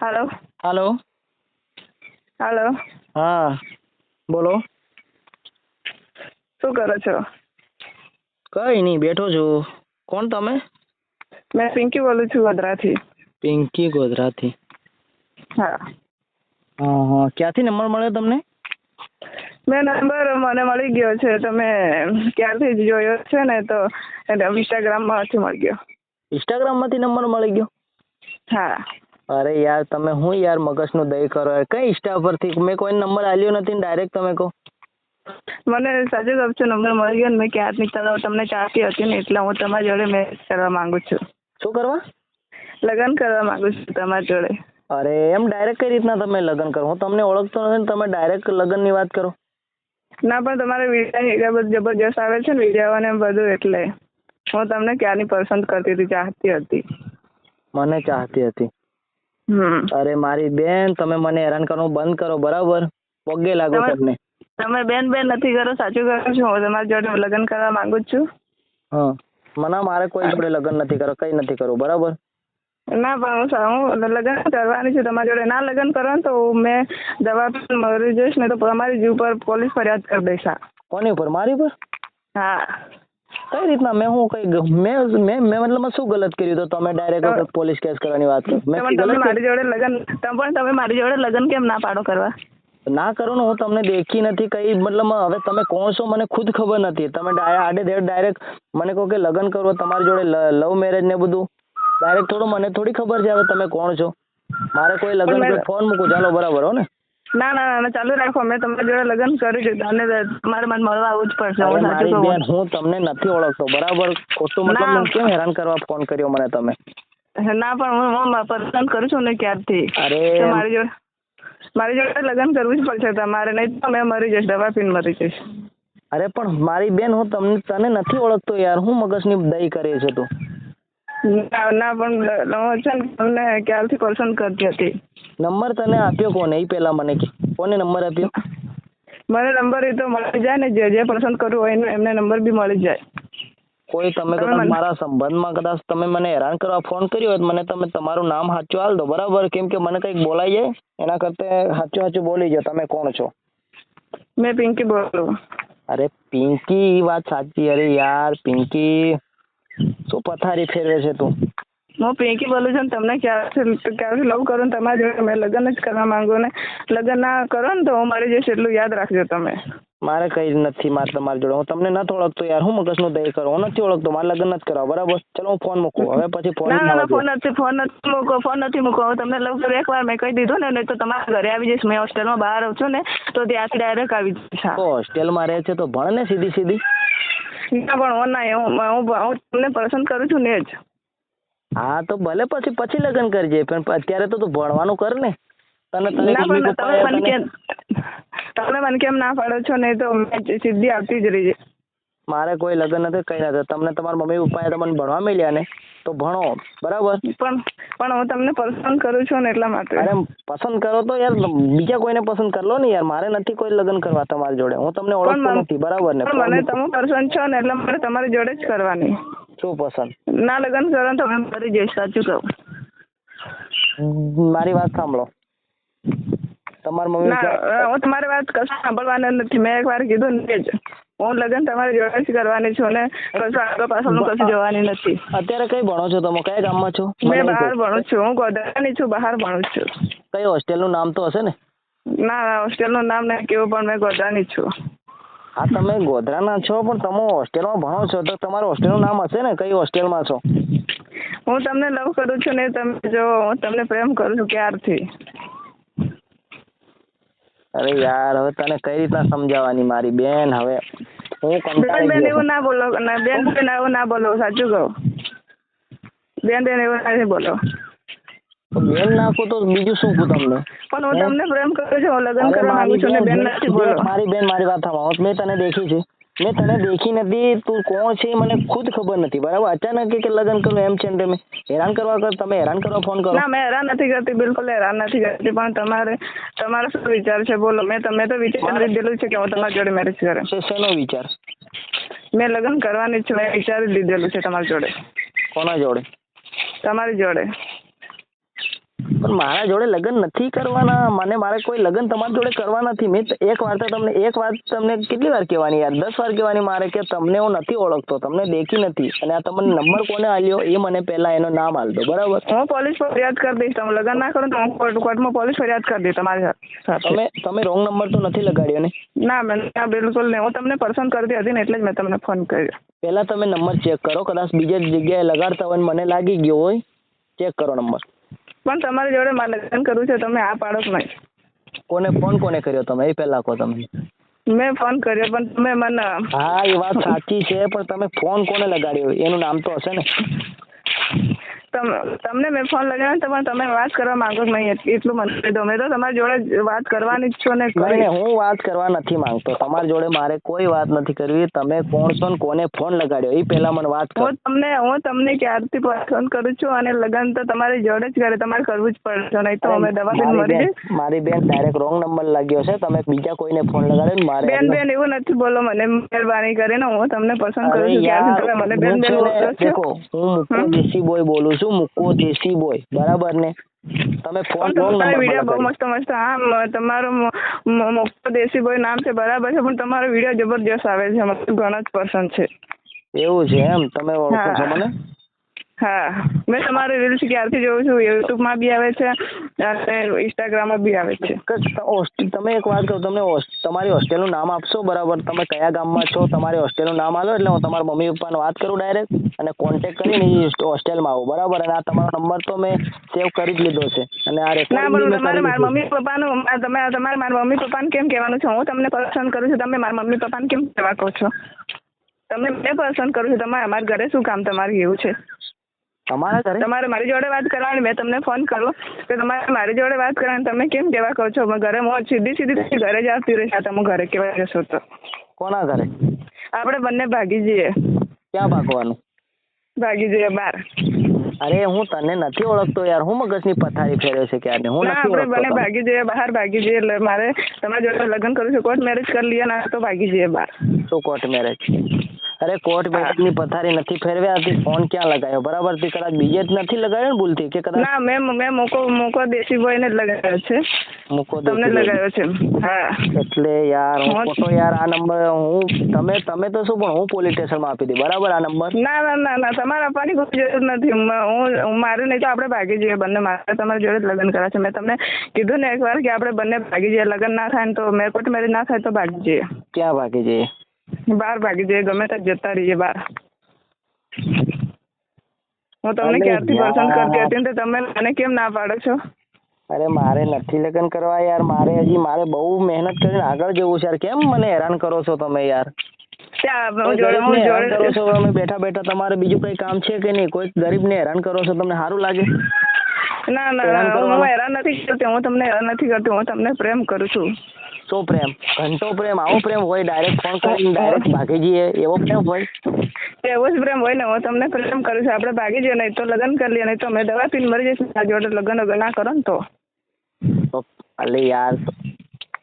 હાલો. Hello. હાલો. હા બોલો. શું કરો છો? કઈ નહીં બેઠો છું. કોણ તમે? મેં પિંકી બોલું છું ગોધરાથી. પિંકી ગોધરાથી. હા. હા હા. ક્યાંથી નંબર મળ્યો તમને? મેં નંબર મને મળી ગયો છે. તમે ક્યારથી જ જોયો છે ને તો ઇન્સ્ટાગ્રામમાંથી મળી ગયો. ઇન્સ્ટાગ્રામમાંથી નંબર મળી ગયો? હા. અરે યાર તમે હું યાર મગજનું દહીં કરો યાર? કઈ ઇન્સ્ટા પરથી? મેં કોઈ નંબર આલ્યો નથી ને ડાયરેક્ટ તમે કહો. મને કહું છું નંબર મળી ગયો ને મેં ક્યારની તરફ તમને ચાહતી હતી ને એટલે હું તમારી જોડે મેરેજ કરવા માંગુ છું. શું કરવા? લગ્ન કરવા માંગુ છું તમારી જોડે. અરે એમ ડાયરેક્ટ કઈ રીતના તમે લગ્ન કરો? હું તમને ઓળખતો નથી ને તમે ડાયરેક્ટ લગ્નની વાત કરો. ના પણ તમારે વીડિયો જબરજસ્ત આવે છે ને વીડિયો ને બધું એટલે. હું તમને ક્યારની પસંદ કરતી હતી ચાહતી હતી? મને ચાહતી હતી. અરે મારી બેન તમે મને હેરાન કરવાનું બંધ કરો બરાબર? પગે લાગો તમે- તમને. તમે બેન બેન નથી કરો સાચું કરો છો. હું તમારી જોડે લગ્ન કરવા માંગુ છું. હા. મને મારે કોઈ જોડે લગ્ન નથી કરો કઈ નથી કરવું બરાબર? ના પણ હું લગ્ન કરવાની છું તમારી જોડે. ના લગ્ન કરો તો મેં દવા મરી જઈશ ને તો તમારી જીવ પર પોલીસ ફરિયાદ કરી દઈશ. કોની ઉપર? મારી પર હા. કઈ રીતના? મેં હું કઈ મેં મેં મેં મતલબ શું ગલત કર્યું તો તમે ડાયરેક્ટ પોલીસ કેસ કરવાની વાત કરો. મેં તમે મારી જોડે લગન તમે પણ તમે મારી જોડે લગન કેમ ના પાડો કરવા? ના કરો ને હું તમને દેખી નથી કઈ મતલબ હવે તમે કોણ છો મને ખુદ ખબર નથી. તમે આડે ધેડ ડાયરેક્ટ મને કહો કે લગ્ન કરો તમારી જોડે લવ મેરેજ ને બધું. ડાયરેક્ટ થોડું મને થોડી ખબર છે હવે તમે કોણ છો? મારે કોઈ લગ્ન ફોન મૂકું. ચાલો બરાબર હો ને? ના ના ના, ચાલુ રાખો. મેં તમારી જોડે લગ્ન કર્યું છે અને તમારે મને મળવા આવવું જ પડશે. હું મારી બેન હું તમને નથી ઓળખતો. બરાબર? ખોટું મતલબ મને કેમ હેરાન કરવા ફોન કર્યો મને તમે? ના પણ હું પસંદ કરું છું ને ક્યારથી? અરે મારી જોડે મારી જોડે લગ્ન કરવું જ પડશે તમારે. નહીં તો મેં મરી જઈશ દવા પીને મરી જઈશ. અરે પણ મારી બેન હું તમને તને નથી ઓળખતો યાર. હું મગજની દઈ કરે છે તું. ના ના પણ હું છે ને તમને ક્યારથી પસંદ કરતી હતી. નંબર તને આપ્યો કોને? એ પહેલા મને કે. કોને નંબર આપ્યો? મને નંબર એ તો મળી જાય ને જે જે પસંદ કરવું હોય એમને નંબર બી મળી જાય. કોઈ તમે કદાચ મારા સંબંધમાં કદાચ તમે મને હેરાન કરવા ફોન કર્યો હોય તો મને તમે તમારું નામ સાચું હાલ દો બરાબર? કેમ કે મને કંઈક બોલાઈ જાય એના કરતાં સાચું સાચું બોલી જાઓ. તમે કોણ છો? મેં પિંકી બોલું. અરે પિંકી વાત સાચી. અરે યાર પિંકી. શું પથારી ફેરવે છે તું. હું પિંકી બોલું છું તમને ક્યારથી ક્યારથી લવ કરું ને તમારા જોડે મેં લગ્ન જ કરવા માંગુ ને. લગ્ન ના કરો ને તો હું મરી જઈશ એટલું યાદ રાખજો તમે. મારે કઈ નથી મારે તમારી જોડે. હું તમને નથી ઓળખતો યાર. હું મગજનો દય કરું. હું નથી ઓળખતો. મારે લગ્ન નથી કરવા. બરાબર? ચલો હું ફોન મૂકું. હવે પછી ફોન ના ફોન નથી ફોન નથી મૂકો ફોન નથી મૂકો હું તમને લવ કરું. એકવાર મેં કહી દીધું ને નહીં તો તમારા ઘરે આવી જઈશ. મેં હોસ્ટેલમાં બહાર રહું છું ને તો ત્યાંથી ડાયરેક્ટ આવી જઈશ. હોસ્ટેલમાં રહે છે તો ભણ ને સીધી સીધી ના પણ હું ના હું હું તમને પસંદ કરું છું ને જ. હા તો ભલે પછી પછી લગ્ન કરજે પણ અત્યારે તો તું ભણવાનું કર ને. તને તને ના તમે મને કેમ તમે મને કેમ ના પાડો છો નહીં તો મેં સિદ્ધિ આવતી જ રહી મારે કોઈ લગ્ન નથી કઈ નથી તમને તમારા મમ્મી પપ્પાએ તમને ભણવા મળ્યા ને? તો ભણો બરાબર? પણ પણ હું તમને પસંદ કરું છું ને એટલા માટે. અરે પસંદ કરો તો યાર બીજા કોઈને પસંદ કરી લો ને યાર મારે નથી કોઈ લગ્ન કરવા તમારી જોડે. હું તમને ઓળખતો નથી બરાબર ને? મને તમે પસંદ છો ને એટલે મારે તમારી જોડે જ કરવાની. શું પસંદ? ના લગ્ન કરો તો મેં મરી જઈશ સાચું કહું. મારી વાત સાંભળો. તમારા મમ્મી ના હું તમારી વાત કશું સાંભળવાના નથી. મેં એકવાર કીધું ને જ. હું લગ્ન તમારી જોડે જ કરવાની છું ને કશું આગળ પાછળનું કશું જોવાની નથી. અત્યારે કઈ ભણો છો તમે? કયા ગામમાં છો? મેં બહાર ભણું છું હું ગોધરાની છું બહાર ભણું છું. કઈ હોસ્ટેલનું નામ તો હશે ને? ના હોસ્ટેલનું નામ નહીં કેવું પણ મેં ગોધરાની છું. હા તમે ગોધરાના છો પણ તમે હોસ્ટેલમાં ભણો છો તો તમારું હોસ્ટેલનું નામ હશે ને? કઈ હોસ્ટેલમાં છો? હું તમને લવ કરું છું ને તમે જો હું તમને પ્રેમ કરું છું ક્યારથી? અરે યાર હવે તને કઈ રીતના સમજાવવાની મારી બેન? હવે હું બેન કંટાળી બેન એવું ના બોલો ના બેન બેન એવું ના બોલો સાચું કહું. બેન બેન એવું નથી બોલો. બેન નાખો તો બીજું શું કહું તમને? પણ હું તમને પ્રેમ કરું છું હું લગ્ન કરવા માંગુ છું ને બેન, બેન નથી બોલો. મારી બેન મારી વાત સાંભળો. મેં તને દેખી છે. મેં તને દેખી નથી તું કોણ છે એ મને ખુદ ખબર નથી બરાબર? અચાનક કે લગ્ન કરું એમ છે તમે? હેરાન કરવા કર તમે હેરાન કરવા ફોન કરો. ના મેં હેરાન નથી કરતી બિલકુલ હેરાન નથી કરતી પણ તમારે તમારો શું વિચાર છે? બોલો મેં તમે તો વિચાર લીધેલું છે કે હું તમારી જોડે મેરેજ કરે. શે- શેનો વિચાર? મેં લગ્ન કરવાની છું મેં વિચારી લીધેલું છે તમારી જોડે. કોના જોડે? તમારી જોડે. પણ મારા જોડે લગ્ન નથી કરવાના. મને મારે કોઈ લગ્ન તમારી જોડે કરવા નથી. મેં એક વાર તો તમને એક વાત તમને કેટલી વાર કહેવાની યાર? દસ વાર કહેવાની મારે કે તમને હું નથી ઓળખતો તમને દેખી નથી. અને આ તમને નંબર કોને આલ્યો એ મને પહેલા એનો નામ આલતો બરાબર? હું પોલીસ ફરિયાદ કરી દઈશ. તમે લગ્ન ના કરો તો હું કોર્ટમાં પોલીસ ફરિયાદ કરી દઈશ તમારી સાથે. તમે તમે રોંગ નંબર તો નથી લગાડ્યો ને? ના મેં ના બિલકુલ નહીં. હું તમને પસંદ કરતી હતી ને એટલે જ મેં તમને ફોન કર્યો. પહેલા તમે નંબર ચેક કરો. કદાચ બીજે જગ્યાએ લગાડતા હોય મને લાગી ગયો હોય ચેક કરો નંબર. પણ તમારી જોડે મારે લગ્ન કરવું છે તમે આ પાડો જ. કોને ફોન કોને કર્યો તમે? એ પહેલા કહો તમે. મેં ફોન કર્યો પણ તમે મને હા એ વાત સાચી છે પણ તમે ફોન કોને લગાડ્યો? એનું નામ તો હશે ને. તમને મેં ફોન લગાવ્યો તો પણ તમે વાત કરવા માંગો જ નહીં એટ- એટલું મને કહી દો મેં તો તમારી જોડે વાત કરવાની જ છું ને હું વાત કરવા નથી માંગતો. તમારી જોડે મારે કોઈ વાત નથી કરવી. તમે કોણ છો ને કોને ફોન લગાડ્યો? એ પહેલા મને વાત કરો. હું તમને હું તમને ક્યારથી પસંદ કરું છું અને લગન તો તમારી જોડે જ કરે. તમારે કરવું જ પડશે નહીં તો અમે દવા મારી મરી બેન ડાયરેક્ટ રોંગ નંબર લાગ્યો છે. તમે બીજા કોઈને ફોન લગાડ્યો ને મારે બેન બેન એવું નથી બોલો મને. મહેરબાની કરીને હું તમને પસંદ કરું છું. ક્યારથી તમે મને બેન બેન બોલો છો? હું હમ? બોય બોલું છું. મુક્કો દેશી બોય બરાબર ને? તમે ફોન વીડિયો બહુ મસ્ત મસ્ત. હા તમારો મો- મો- દેશી બોય નામ છે બરાબર છે પણ તમારો વીડિયો જબરજસ્ત આવે છે મને ઘણો જ પસંદ છે. એવું છે એમ? તમે ઓળખો છો મને? હા. મેં તમારી રીલ્સ ક્યારથી જોઉં છું? યુટ્યુબમાં બી આવે છે અને ઇન્સ્ટાગ્રામમાં બી આવે છે. હોસ્ટેલ- તમે એક વાત કહું તમને તમારી તમારી હોસ્ટેલનું નામ આપશો બરાબર? તમે કયા ગામમાં છો? તમારી હોસ્ટેલનું નામ આલો એટલે હું તમારા મમ્મી પપ્પાને વાત કરું ડાયરેક્ટ અને કોન્ટેક્ટ કરીને હોસ્ટેલ હોસ્ટેલમાં આવું બરાબર? અને આ તમારો નંબર તો મેં સેવ કરી જ લીધો છે. અને આ ના રેકોર્ડિંગ તમારે મારા મમ્મી પપ્પાનું નું તમે તમારે મારા મમ્મી પપ્પાને કેમ કહેવાનું છે? હું તમને પસંદ કરું છું તમે મારા મમ્મી પપ્પાને કેમ કહેવા કહો છો? તમે મેં પસંદ કરું છું તમારે અમારા ઘરે શું કામ તમારે એવું છે? તમારા ઘરે? તમારે મારી જોડે વાત કરવાની મેં તમને ફોન કર્યો કે તમારે મારી જોડે વાત કરવાની તમે કેમ કેવા કહો છો? ઘરે હું સીધી સીધી તમે ઘરે જ આવતી રહીશ તમે ઘરે કેવા જશો તો. કોના ઘરે? આપણે બંને ભાગી જઈએ. ક્યાં ભાગવાનું? ભાગી જઈએ બહાર અરે હું તને નથી ઓળખતો યાર. હું મગજની પથારી ફેરવે છે ક્યારે હું ના નથી આપણે બંને ભાગી જઈએ બહાર ભાગી જઈએ એટલે મારે તમારા જોડે લગ્ન કરું છું કોર્ટ મેરેજ કરી લઈએ ના તો ભાગી જઈએ બહાર. શું કોર્ટ મેરેજ અરે કોર્ટ મેરેજની પથારી નથી ફેરવ્યા હતી ફોન ક્યાં લગાયો? બરાબર તે કદાચ બીજે જ નથી લગાવ્યો ને ભૂલથી કે કદાચ? ના મેં મેં મોકો મોકો દેશી ભાઈ ને જ લગાવ્યો છે. મોકો તમને લગાવ્યો છે. હા. એટલે યાર હું ખોટો યાર આ નંબર હું તમે તમે તો શું પણ હું પોલીસ સ્ટેશનમાં આપી દઈ બરાબર આ નંબર ના ના ના ના તમારે આપવાની કોઈ જરૂર નથી. હું હું મારે નહીં તો આપણે ભાગી જઈએ બંને. મારે તમારી જોડે જ લગ્ન કરા છે. મેં તમને કીધું ને એકવાર કે આપણે બંને ભાગી જઈએ. લગ્ન ના થાય ને તો મેં કોર્ટ મેરેજ ના થાય તો ભાગી જઈએ. ક્યાં ભાગી જઈએ? બહાર ભાગી જઈએ ગમે ત્યાં જતા રહીએ બહાર હું તમને ક્યારથી પસંદ કરતી હતી ને તો તમે મને કેમ ના પાડો છો? અરે મારે નથી લગ્ન કરવા યાર મારે હજી મારે બહુ મહેનત કરીને આગળ જવું છે યાર. કેમ મને હેરાન કરો છો તમે યાર? કરો છો? અમે બેઠા બેઠા તમારે બીજું કઈ કામ છે કે નહીં? કોઈ ગરીબને હેરાન કરો છો? તમને સારું લાગે? ના ના ના. હું હેરાન નથી કરતી હું તમને હેરાન નથી કરતી હું તમને પ્રેમ કરું છું. શું પ્રેમ? ઘંટો પ્રેમ? આવો પ્રેમ હોય ડાયરેક્ટ ફોન કરીને ડાયરેક્ટ ભાગી જઈએ એવો પ્રેમ હોય? એવો જ પ્રેમ હોય ને હું તમને પ્રેમ કરું છું. આપણે ભાગી જઈએ નહીં તો લગ્ન કરી લઈએ નહીં તો અમે દવા પીને મરી જઈશું. જોડે લગ્ન ના કરો ને તો તો. અલે યાર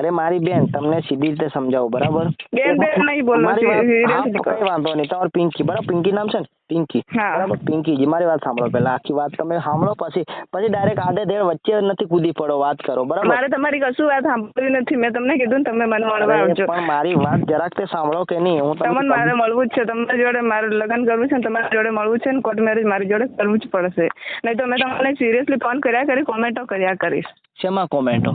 અરે મારી બેન તમને સીધી રીતે સમજાવું બરાબર? બેન, બેન નહીં બોલો. કઈ વાંધો નહીં તમારું પિંકી બરાબર? પિંકી નામ છે ને? પિંકી. બરાબર? પિંકીજી મારી વાત સાંભળો પહેલા આખી વાત તમે સાંભળો પછી પછી ડાયરેક્ટ આડે ધેડ વચ્ચે નથી કૂદી પડો વાત કરો બરાબર? મારે તમારી કશું વાત સાંભળવી નથી મેં તમને કીધું ને તમે મને મળવા આવજો. પણ મારી વાત જરાક તે સાંભળો કે નહીં હું તમને તમને મારે મળવું જ છે તમારી જોડે મારે લગ્ન કરવું છે ને તમારી જોડે મળવું છે ને કોર્ટ મેરેજ મારી જોડે કરવું જ પડશે. નહીં તો મેં તમને સિરિયસલી ફોન કર્યા કરી કોમેન્ટો કર્યા કરીશ. શેમાં કોમેન્ટો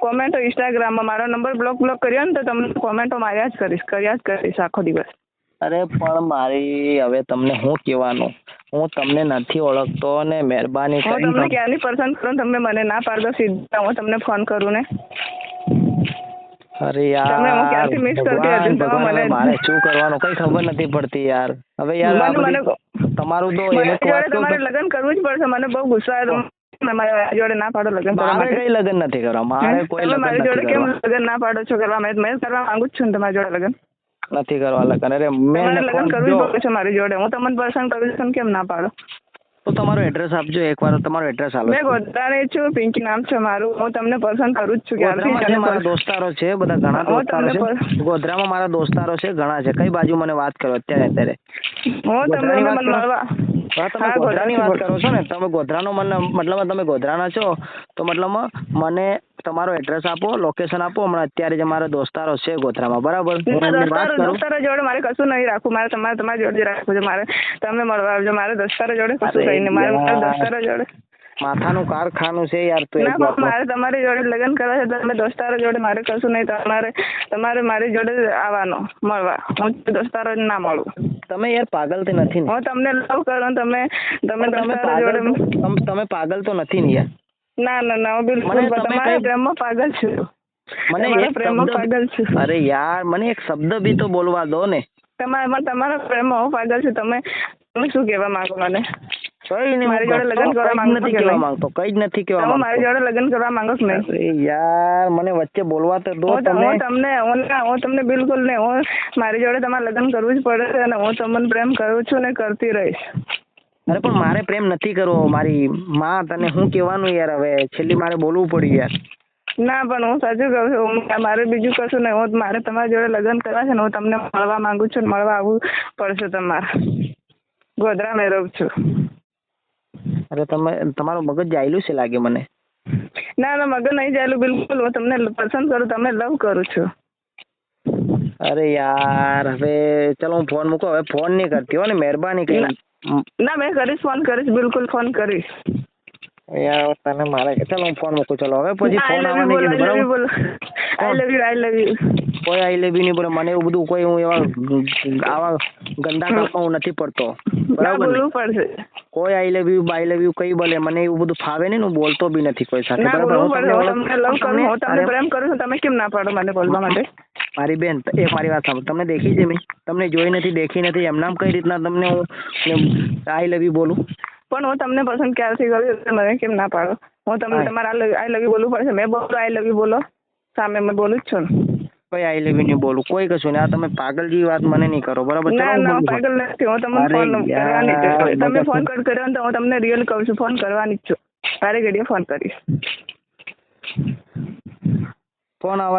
કોમેન્ટો ઇન્સ્ટાગ્રામમાં. મારો નંબર બ્લોક બ્લોક કર્યો ને તો તમને કોમેન્ટો માર્યા જ કરીશ કર્યા જ કરીશ આખો દિવસ. અરે પણ મારી હવે તમને હું કહેવાનું? હું તમને નથી ઓળખતો ને મહેરબાની હું તમને ક્યાંની પસંદ કરું તમે મને ના પાડો સીધા હું તમને ફોન કરું ને. અરે યાર ભગવાન, મને- મારે શું કરવાનું? કઈ ખબર નથી પડતી યાર. હવે યાર મને- તમારું તો તમારે લગ્ન કરવું જ પડશે. મને બહુ ગુસ્સો આવ્યો. તમે મારી જોડે ના પાડો લગ્ન કરવા મારે કઈ લગ્ન નથી કરવા? મારે કોઈ લગ્ન મારી જોડે કેમ લગ્ન ના પાડો છો કરવા? મેં મેં કરવા માંગુ જ છું ને તમારી જોડે લગ્ન. નથી કરવા લગ્ન. અરે મેં લગ્ન ફોન- કરવું જો, મારી જોડે. હું તમને પસંદ કરું છું કેમ ના પાડો? તો તમારું એડ્રેસ આપજો એકવાર તમારું એડ્રેસ આપો મેં ગોધરાની છું પિંકી નામ છે મારું. હું તમને પસંદ કરું જ છું ગોધરામાં મારા દોસ્તારો છે બધા ઘણા દોસ્તારો છે. ગોધરામાં મારા દોસ્તારો છે ઘણા છે. કઈ બાજુ મને વાત કરો અત્યારે અત્યારે? હું તમને. મળવા હા તમે ગોધરાની વાત કરો છો ને. તમે ગોધરાનો મને મતલબ તમે ગોધરાના છો તો મતલબ મને તમારો એડ્રેસ આપો લોકેશન આપો. હમણાં અત્યારે જે મારા દોસ્તારો છે ગોધરામાં બરાબર? દોસ્તારો જોડે મારે કશું નહીં રાખવું. મારે તમારે તમારી જોડે રાખવું છે મારે તમે મળવા આવજો. મારે દોસ્તારો જોડે કશું નહીં. મારા દોસ્તારો જોડે માથાનું કારખાનું છે યાર તો મારે તમારી જોડે લગ્ન કરવા છે તમે દોસ્તારો જોડે મારે કશું નહીં તમારે તમારે મારી જોડે આવવાનો મળવા. હું દોસ્તારો ના મળું. તમે યાર પાગલ તો નથી હું તમને લવ કરું તમે તમે તમે જોડે તમે પાગલ તો નથી ને યાર. ના ના ના હું બિલકુલ તમારા પ્રેમમાં પાગલ છું. મને એક પ્રેમમાં પાગલ છું. અરે યાર મને એક શબ્દ બી તો બોલવા દો ને. તમારા તમારા પ્રેમમાં હું પાગલ છું તમે તમે શું કહેવા માંગો મને? કઈ નહીં મારી જોડે લગ્ન કરવા કઈ નથી કરવા માંગતો કઈ જ નથી કહેવા મારી જોડે લગ્ન કરવા માંગો નહીં? યાર મને વચ્ચે બોલવા તો દો તમે. હું તમને હું ના હું તમને બિલકુલ નહીં હું મારી જોડે તમારે લગ્ન કરવું જ પડે છે અને હું તમને પ્રેમ કરું છું ને કરતી રહીશ. અરે પણ મારે પ્રેમ નથી કરવો મારી માં તને હું કહેવાનું યાર હવે? છેલ્લી મારે બોલવું પડ્યું યાર. ના પણ હું સાચું કહું છું મારે બીજું કશું નહીં હું મારે તમારી જોડે લગ્ન કરવા છે ને હું તમને મળવા માંગુ છું ને મળવા આવવું પડશે તમારે. ગોધરા મેં રહું છું. અરે તમે તમારું મગજ જાયલું છે લાગે મને. ના ના મગજ નહીં જાયલું બિલકુલ હું તમને પસંદ કરું તમને લવ કરું છું. અરે યાર હવે ચલો હું ફોન મૂકો હવે ફોન નહીં કરતી હો ને મહેરબાની કરી. ના મેં કરીશ ફોન કરીશ બિલકુલ ફોન કરીશ. યાર તને મારે ચલો હું ફોન મૂકું ચલો હવે પછી ફોન આવવાની બોલ I love you I love you I love you કોઈ આઈ લેવી નહીં બોલે મને એવું બધું કોઈ હું એવા આવા ગંદા કામમાં હું નથી પડતો. બરાબર બોલવું પડશે. કોઈ I love you bye love you કઈ બોલે મને એવું બધું ફાવે નહીં હું બોલતો બી નથી કોઈ સાથે. બરાબર હું તમને લવ કરું હું તમને પ્રેમ કરું છું તમે કેમ ના પાડો મને બોલવા માટે? મારી બેન એ મારી વાત સાંભળો તમને દેખી છે મેં. તમને જોઈ નથી દેખી નથી એમ નામ કઈ રીતના તમને હું આઈ લવ યુ બોલું? પણ હું તમને પસંદ ક્યારથી કરું મને કેમ ના પાડો? હું તમને તમારા આઈ લવ યુ બોલવું પડશે મેં બોલું આઈ લવ યુ બોલો સામે મેં બોલું જ છું ને. કોઈ આઈ લવ યુ નહીં બોલું કોઈ કશું નહીં. આ તમે પાગલ જેવી વાત મને નહીં કરો બરાબર? ના ના પાગલ નથી. હું તમને ફોન કરવાની જ તમે ફોન કટ કર્યો તો હું તમને રિયલ કહું છું. ફોન કરવાની જ છું. તારે ઘડીએ ફોન કરીશ. ફોન આવા